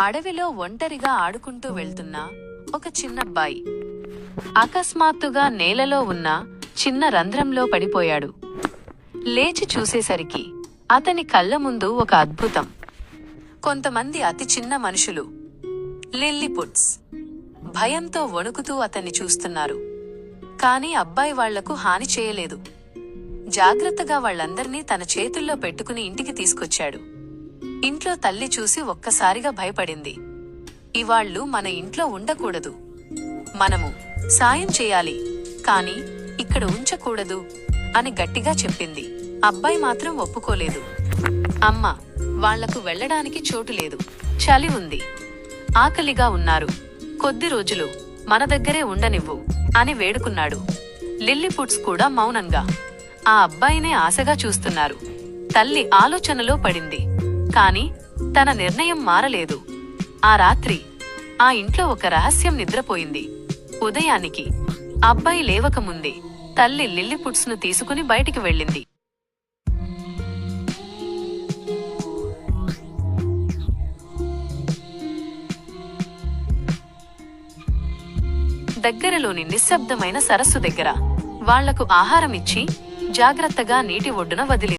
అడవిలో ఒంటరిగా ఆడుకుంటూ వెళ్తున్న ఒక చిన్న అబ్బాయి అకస్మాత్తుగా నేలలో ఉన్న చిన్న రంధ్రంలో పడిపోయాడు. లేచి చూసేసరికి అతని కళ్ళ ముందు ఒక అద్భుతం. కొంతమంది అతి చిన్న మనుషులు లిల్లీపుట్స్ భయంతో వణుకుతూ అతన్ని చూస్తున్నారు. కాని అబ్బాయి వాళ్ళకు హాని చేయలేదు. జాగ్రత్తగా వాళ్ళందర్నీ తన చేతుల్లో పెట్టుకుని ఇంటికి తీసుకొచ్చాడు. ఇంట్లో తల్లి చూసి ఒక్కసారిగా భయపడింది. ఇవాళ్ళు మన ఇంట్లో ఉండకూడదు. మనము సాయం చేయాలి. కాని ఇక్కడ ఉంచకూడదు అని గట్టిగా చెప్పింది. అబ్బాయి మాత్రం ఒప్పుకోలేదు. అమ్మ వాళ్ళకు వెళ్ళడానికి చోటు లేదు. చలి ఉంది. ఆకలిగా ఉన్నారు. కొద్ది రోజులు మన దగ్గరే ఉండనివ్వు అని వేడుకున్నాడు. లిల్లీపుట్స్ కూడా మౌనంగా. ఆ అబ్బాయినే ఆశగా చూస్తున్నారు. తల్లి ఆలోచనలో పడింది. కాని తన నిర్ణయం మారలేదు. ఆ రాత్రి ఆ ఇంట్లో ఒక రహస్యం నిద్రపోయింది. ఉదయానికి అబ్బాయి లేవకముందే తల్లి లిల్లీపుట్స్ను తీసుకుని బయటికి వెళ్ళింది. దగ్గరలోని నిశ్శబ్దమైన సరస్సు దగ్గర వాళ్ళకు ఆహారం ఇచ్చి జాగ్రత్తగా నీటి ఒడ్డున వదిలి